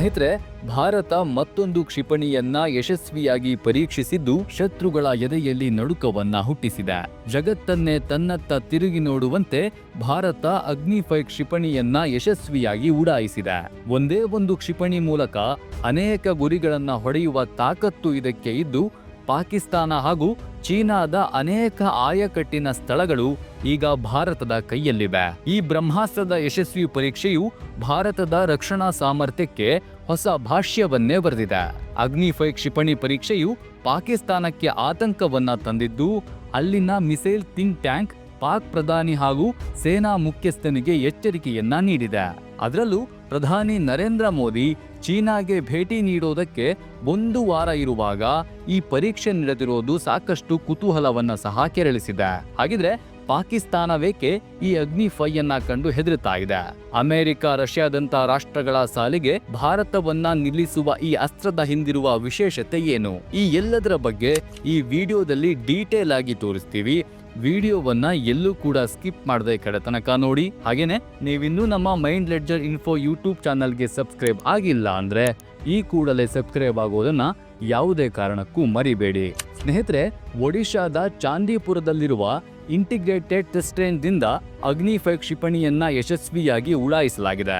ಸ್ನೇಹಿತರೆ, ಭಾರತ ಮತ್ತೊಂದು ಕ್ಷಿಪಣಿಯನ್ನ ಯಶಸ್ವಿಯಾಗಿ ಪರೀಕ್ಷಿಸಿದ್ದು ಶತ್ರುಗಳ ಎದೆಯಲ್ಲಿ ನಡುಕವನ್ನ ಹುಟ್ಟಿಸಿದೆ. ಜಗತ್ತನ್ನೇ ತನ್ನತ್ತ ತಿರುಗಿ ನೋಡುವಂತೆ ಭಾರತ ಅಗ್ನಿಫೈ ಕ್ಷಿಪಣಿಯನ್ನ ಯಶಸ್ವಿಯಾಗಿ ಉಡಾಯಿಸಿದೆ. ಒಂದೇ ಒಂದು ಕ್ಷಿಪಣಿ ಮೂಲಕ ಅನೇಕ ಗುರಿಗಳನ್ನ ಹೊಡೆಯುವ ತಾಕತ್ತು ಇದಕ್ಕೆ ಇದ್ದು, ಪಾಕಿಸ್ತಾನ ಹಾಗೂ ಚೀನಾದ ಅನೇಕ ಆಯಕಟ್ಟಿನ ಸ್ಥಳಗಳು ಈಗ ಭಾರತದ ಕೈಯಲ್ಲಿವೆ. ಈ ಬ್ರಹ್ಮಾಸ್ತ್ರದ ಯಶಸ್ವಿ ಪರೀಕ್ಷೆಯು ಭಾರತದ ರಕ್ಷಣಾ ಸಾಮರ್ಥ್ಯಕ್ಕೆ ಹೊಸ ಭಾಷ್ಯವನ್ನೇ ಬರೆದಿದೆ. ಅಗ್ನಿಫೈ ಕ್ಷಿಪಣಿ ಪರೀಕ್ಷೆಯು ಪಾಕಿಸ್ತಾನಕ್ಕೆ ಆತಂಕವನ್ನ ತಂದಿದ್ದು, ಅಲ್ಲಿನ ಮಿಸೈಲ್ ಥಿಂಕ್ ಟ್ಯಾಂಕ್, ಪಾಕ್ ಪ್ರಧಾನಿ ಹಾಗೂ ಸೇನಾ ಮುಖ್ಯಸ್ಥನಿಗೆ ಎಚ್ಚರಿಕೆಯನ್ನ ನೀಡಿದೆ. ಅದರಲ್ಲೂ ಪ್ರಧಾನಿ ನರೇಂದ್ರ ಮೋದಿ ಚೀನಾಗೆ ಭೇಟಿ ನೀಡೋದಕ್ಕೆ ಒಂದು ವಾರ ಇರುವಾಗ ಈ ಪರೀಕ್ಷೆ ನಡೆದಿರೋದು ಸಾಕಷ್ಟು ಕುತೂಹಲವನ್ನ ಸಹ ಕೆರಳಿಸಿದೆ. ಹಾಗಿದ್ರೆ ಪಾಕಿಸ್ತಾನವೇಕೆ ಈ ಅಗ್ನಿ ಫೈಯನ್ನ ಕಂಡು ಹೆದರುತ್ತಾ ಇದೆ? ಅಮೆರಿಕ ರಷ್ಯಾದಂತ ರಾಷ್ಟ್ರಗಳ ಸಾಲಿಗೆ ಭಾರತವನ್ನ ನಿಲ್ಲಿಸುವ ಈ ಅಸ್ತ್ರದ ಹಿಂದಿರುವ ವಿಶೇಷತೆ ಏನು? ಈ ಎಲ್ಲದರ ಬಗ್ಗೆ ಈ ವಿಡಿಯೋದಲ್ಲಿ ಡೀಟೇಲ್ ಆಗಿ ತೋರಿಸ್ತೀವಿ. ವಿಡಿಯೋವನ್ನ ಎಲ್ಲೂ ಕೂಡ ಸ್ಕಿಪ್ ಮಾಡದೆ ಕಡೆ ತನಕ ನೋಡಿ. ಹಾಗೇನೆ, ನೀವಿನ್ನೂ ನಮ್ಮ ಮೈಂಡ್ ಲೆಡ್ಜರ್ ಇನ್ಫೋ ಯೂಟ್ಯೂಬ್ ಚಾನಲ್ಗೆ ಸಬ್ಸ್ಕ್ರೈಬ್ ಆಗಿಲ್ಲ ಅಂದ್ರೆ ಈ ಕೂಡಲೇ ಸಬ್ಸ್ಕ್ರೈಬ್ ಆಗೋದನ್ನ ಯಾವುದೇ ಕಾರಣಕ್ಕೂ ಮರಿಬೇಡಿ. ಸ್ನೇಹಿತರೆ, ಒಡಿಶಾದ ಚಾಂದಿಪುರದಲ್ಲಿರುವ ಇಂಟಿಗ್ರೇಟೆಡ್ ಟೆಸ್ಟ್ರೇನ್ದಿಂದ ಅಗ್ನಿಫೈ ಕ್ಷಿಪಣಿಯನ್ನ ಯಶಸ್ವಿಯಾಗಿ ಉಡಾಯಿಸಲಾಗಿದೆ.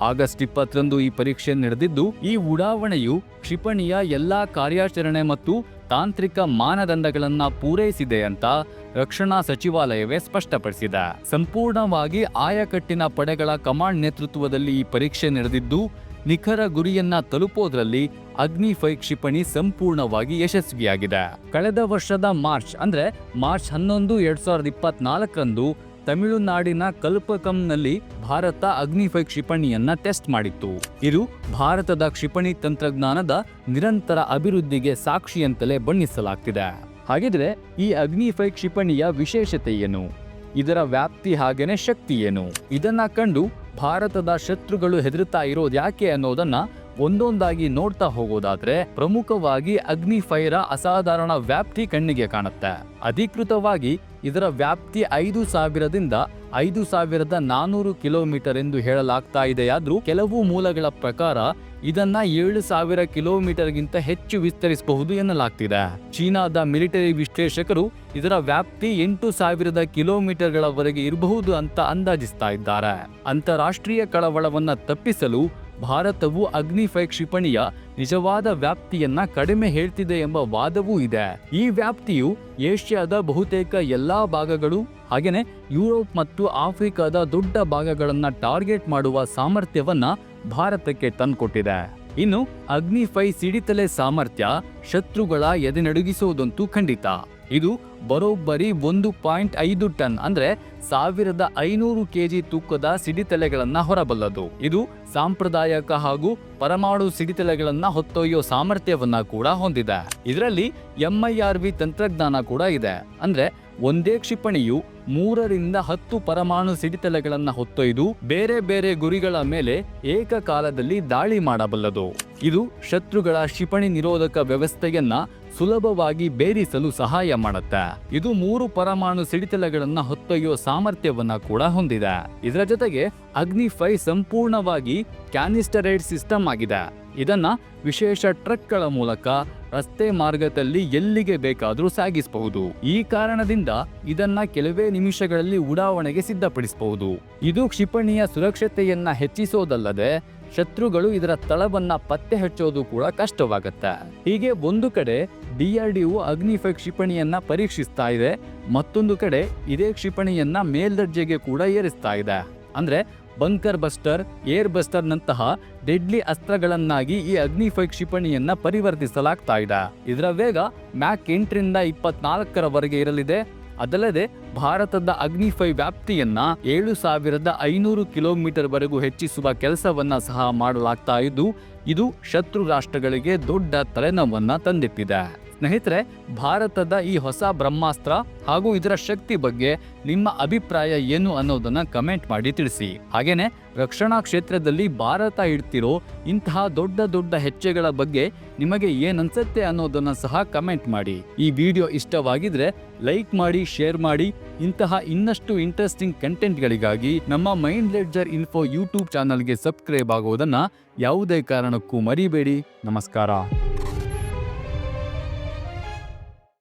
ಆಗಸ್ಟ್ ಇಪ್ಪತ್ತರಂದು ಈ ಪರೀಕ್ಷೆ ನಡೆದಿದ್ದು, ಈ ಉಡಾವಣೆಯು ಕ್ಷಿಪಣಿಯ ಎಲ್ಲಾ ಕಾರ್ಯಾಚರಣೆ ಮತ್ತು ತಾಂತ್ರಿಕ ಮಾನದಂಡಗಳನ್ನ ಪೂರೈಸಿದೆ ಅಂತ ರಕ್ಷಣಾ ಸಚಿವಾಲಯವೇ ಸ್ಪಷ್ಟಪಡಿಸಿದೆ. ಸಂಪೂರ್ಣವಾಗಿ ಆಯಕಟ್ಟಿನ ಪಡೆಗಳ ಕಮಾಂಡ್ ನೇತೃತ್ವದಲ್ಲಿ ಈ ಪರೀಕ್ಷೆ ನಡೆದಿದ್ದು, ನಿಖರ ಗುರಿಯನ್ನ ತಲುಪೋದ್ರಲ್ಲಿ ಅಗ್ನಿಫೈ ಕ್ಷಿಪಣಿ ಸಂಪೂರ್ಣವಾಗಿ ಯಶಸ್ವಿಯಾಗಿದೆ. ಕಳೆದ ವರ್ಷದ ಮಾರ್ಚ್, ಅಂದ್ರೆ ಮಾರ್ಚ್ ಹನ್ನೊಂದು, ಎರಡ್ ಸಾವಿರದ ಇಪ್ಪತ್ನಾಲ್ಕರಂದು ತಮಿಳುನಾಡಿನ ಕಲ್ಪಕಂನಲ್ಲಿ ಭಾರತ ಅಗ್ನಿಫೈ ಕ್ಷಿಪಣಿಯನ್ನ ಟೆಸ್ಟ್ ಮಾಡಿತ್ತು. ಇದು ಭಾರತದ ಕ್ಷಿಪಣಿ ತಂತ್ರಜ್ಞಾನದ ನಿರಂತರ ಅಭಿವೃದ್ಧಿಗೆ ಸಾಕ್ಷಿಯಂತಲೇ ಬಣ್ಣಿಸಲಾಗ್ತಿದೆ. ಹಾಗಿದ್ರೆ ಈ ಅಗ್ನಿಫೈ ಕ್ಷಿಪಣಿಯ ವಿಶೇಷತೆ ಏನು? ಇದರ ವ್ಯಾಪ್ತಿ ಹಾಗೇನೆ ಶಕ್ತಿ ಏನು? ಇದನ್ನ ಕಂಡು ಭಾರತದ ಶತ್ರುಗಳು ಹೆದರುತ್ತಾ ಇರೋದು ಯಾಕೆ ಅನ್ನೋದನ್ನ ಒಂದೊಂದಾಗಿ ನೋಡ್ತಾ ಹೋಗೋದಾದ್ರೆ ಪ್ರಮುಖವಾಗಿ ಅಗ್ನಿಫೈರ ಅಸಾಧಾರಣ ವ್ಯಾಪ್ತಿ ಕಣ್ಣಿಗೆ ಕಾಣುತ್ತೆ. ಅಧಿಕೃತವಾಗಿ ಇದರ ವ್ಯಾಪ್ತಿ ಐದು ಸಾವಿರದಿಂದ ಐದು ಸಾವಿರದ ನಾನೂರು ಕಿಲೋಮೀಟರ್ ಎಂದು ಹೇಳಲಾಗ್ತಾ ಇದೆಯಾದ್ರೂ ಕೆಲವು ಮೂಲಗಳ ಪ್ರಕಾರ ಇದನ್ನ ಏಳು ಸಾವಿರ ಕಿಲೋಮೀಟರ್ಗಿಂತ ಹೆಚ್ಚು ವಿಸ್ತರಿಸಬಹುದು ಎನ್ನಲಾಗ್ತಿದೆ. ಚೀನಾದ ಮಿಲಿಟರಿ ವಿಶ್ಲೇಷಕರು ಇದರ ವ್ಯಾಪ್ತಿ ಎಂಟು ಸಾವಿರದ ಕಿಲೋಮೀಟರ್ಗಳವರೆಗೆ ಇರಬಹುದು ಅಂತ ಅಂದಾಜಿಸ್ತಾ ಇದ್ದಾರೆ. ಅಂತಾರಾಷ್ಟ್ರೀಯ ಕಳವಳವನ್ನ ತಪ್ಪಿಸಲು ಭಾರತವು ಅಗ್ನಿಫೈ ಕ್ಷಿಪಣಿಯ ನಿಜವಾದ ವ್ಯಾಪ್ತಿಯನ್ನ ಕಡಿಮೆ ಹೇಳ್ತಿದೆ ಎಂಬ ವಾದವೂ ಇದೆ. ಈ ವ್ಯಾಪ್ತಿಯು ಏಷ್ಯಾದ ಬಹುತೇಕ ಎಲ್ಲಾ ಭಾಗಗಳು ಹಾಗೆಯೇ ಯುರೋಪ್ ಮತ್ತು ಆಫ್ರಿಕಾದ ದೊಡ್ಡ ಭಾಗಗಳನ್ನ ಟಾರ್ಗೆಟ್ ಮಾಡುವ ಸಾಮರ್ಥ್ಯವನ್ನ ಭಾರತಕ್ಕೆ ತಂದುಕೊಟ್ಟಿದೆ. ಇನ್ನು ಅಗ್ನಿಫೈ ಸಿಡಿತಲೆ ಸಾಮರ್ಥ್ಯ ಶತ್ರುಗಳ ಎದೆನಡುಗಿಸುವುದಂತೂ ಖಂಡಿತ. ಇದು ಬರೋಬ್ಬರಿ ಒಂದು ಪಾಯಿಂಟ್ ಐದು ಟನ್ ಅಂದ್ರೆ ಸಾವಿರದ ಐನೂರು ಕೆಜಿ ತೂಕದ ಸಿಡಿತಲೆಗಳನ್ನು ಹೊರಬಲ್ಲದು. ಇದು ಸಾಂಪ್ರದಾಯಿಕ ಹಾಗೂ ಪರಮಾಣು ಸಿಡಿತಲೆಗಳನ್ನು ಹೊತ್ತೊಯ್ಯೋ ಸಾಮರ್ಥ್ಯವನ್ನ ಕೂಡ ಹೊಂದಿದೆ. ಇದರಲ್ಲಿ ಎಂಐಆರ್ವಿ ತಂತ್ರಜ್ಞಾನ ಕೂಡ ಇದೆ. ಅಂದ್ರೆ ಒಂದೇ ಕ್ಷಿಪಣಿಯು ಮೂರರಿಂದ ಹತ್ತು ಪರಮಾಣು ಸಿಡಿತಲೆಗಳನ್ನು ಹೊತ್ತೊಯ್ದು ಬೇರೆ ಬೇರೆ ಗುರಿಗಳ ಮೇಲೆ ಏಕಕಾಲದಲ್ಲಿ ದಾಳಿ ಮಾಡಬಲ್ಲದು. ಇದು ಶತ್ರುಗಳ ಕ್ಷಿಪಣಿ ನಿರೋಧಕ ವ್ಯವಸ್ಥೆಯನ್ನ ಸುಲಭವಾಗಿ ಬೇರಿಸಲು ಸಹಾಯ ಮಾಡುತ್ತೆ. ಇದು ಮೂರು ಪರಮಾಣು ಸಿಡಿತಲಗಳನ್ನ ಹೊತ್ತೊಯ್ಯೋ ಸಾಮರ್ಥ್ಯವನ್ನ ಕೂಡ ಹೊಂದಿದೆ. ಇದರ ಜೊತೆಗೆ ಅಗ್ನಿಫೈ ಸಂಪೂರ್ಣವಾಗಿ ಕ್ಯಾನಿಸ್ಟರೈಡ್ ಸಿಸ್ಟಮ್ ಆಗಿದೆ. ಇದನ್ನ ವಿಶೇಷ ಟ್ರಕ್ಗಳ ಮೂಲಕ ರಸ್ತೆ ಮಾರ್ಗದಲ್ಲಿ ಎಲ್ಲಿಗೆ ಬೇಕಾದರೂ ಸಾಗಿಸಬಹುದು. ಈ ಕಾರಣದಿಂದ ಇದನ್ನ ಕೆಲವೇ ನಿಮಿಷಗಳಲ್ಲಿ ಉಡಾವಣೆಗೆ ಸಿದ್ಧಪಡಿಸಬಹುದು. ಇದು ಕ್ಷಿಪಣಿಯ ಸುರಕ್ಷತೆಯನ್ನ ಹೆಚ್ಚಿಸೋದಲ್ಲದೆ ಶತ್ರುಗಳು ಇದರ ತಳವನ್ನ ಪತ್ತೆ ಹಚ್ಚೋದು ಕೂಡ ಕಷ್ಟವಾಗುತ್ತೆ. ಹೀಗೆ ಒಂದು ಕಡೆ ಡಿಆರ್ಡಿಒ ಅಗ್ನಿಫೈ ಕ್ಷಿಪಣಿಯನ್ನ ಪರೀಕ್ಷಿಸ್ತಾ ಇದೆ, ಮತ್ತೊಂದು ಕಡೆ ಇದೇ ಕ್ಷಿಪಣಿಯನ್ನ ಮೇಲ್ದರ್ಜೆಗೆ ಕೂಡ ಏರಿಸ್ತಾ ಇದೆ. ಅಂದ್ರೆ ಬಂಕರ್ ಬಸ್ಟರ್, ಏರ್ ಬಸ್ಟರ್ನಂತಹ ಡೆಡ್ಲಿ ಅಸ್ತ್ರಗಳನ್ನಾಗಿ ಈ ಅಗ್ನಿಫೈ ಕ್ಷಿಪಣಿಯನ್ನ ಪರಿವರ್ತಿಸಲಾಗ್ತಾ ಇದೆ. ಇದರ ವೇಗ ಮ್ಯಾಕ್ ಎಂಟರಿಂದ ಇಪ್ಪತ್ನಾಲ್ಕರವರೆಗೆ ಇರಲಿದೆ. ಅದಲ್ಲದೆ ಭಾರತದ ಅಗ್ನಿಫೈ ವ್ಯಾಪ್ತಿಯನ್ನ ಏಳು ಸಾವಿರದ ಐನೂರು ಕಿಲೋಮೀಟರ್ ವರೆಗೂ ಹೆಚ್ಚಿಸುವ ಕೆಲಸವನ್ನ ಸಹ ಮಾಡಲಾಗ್ತಾ ಇದ್ದು, ಇದು ಶತ್ರು ರಾಷ್ಟ್ರಗಳಿಗೆ ದೊಡ್ಡ ತಲೆನೋವನ್ನ ತಂದಿಟ್ಟಿದೆ. ಸ್ನೇಹಿತರೆ, ಭಾರತದ ಈ ಹೊಸ ಬ್ರಹ್ಮಾಸ್ತ್ರ ಹಾಗೂ ಇದರ ಶಕ್ತಿ ಬಗ್ಗೆ ನಿಮ್ಮ ಅಭಿಪ್ರಾಯ ಏನು ಅನ್ನೋದನ್ನ ಕಮೆಂಟ್ ಮಾಡಿ ತಿಳಿಸಿ. ಹಾಗೇನೆ, ರಕ್ಷಣಾ ಕ್ಷೇತ್ರದಲ್ಲಿ ಭಾರತ ಇಡ್ತಿರೋ ಇಂತಹ ದೊಡ್ಡ ದೊಡ್ಡ ಹೆಜ್ಜೆಗಳ ಬಗ್ಗೆ ನಿಮಗೆ ಏನನ್ಸತ್ತೆ ಅನ್ನೋದನ್ನ ಸಹ ಕಮೆಂಟ್ ಮಾಡಿ. ಈ ವಿಡಿಯೋ ಇಷ್ಟವಾಗಿದ್ರೆ ಲೈಕ್ ಮಾಡಿ, ಶೇರ್ ಮಾಡಿ. ಇಂತಹ ಇನ್ನಷ್ಟು ಇಂಟ್ರೆಸ್ಟಿಂಗ್ ಕಂಟೆಂಟ್ಗಳಿಗಾಗಿ ನಮ್ಮ ಮೈಂಡ್ ಲೆಡ್ಜರ್ ಇನ್ಫೋ ಯೂಟ್ಯೂಬ್ ಚಾನಲ್ಗೆ ಸಬ್ಸ್ಕ್ರೈಬ್ ಆಗುವುದನ್ನ ಯಾವುದೇ ಕಾರಣಕ್ಕೂ ಮರಿಬೇಡಿ. ನಮಸ್ಕಾರ.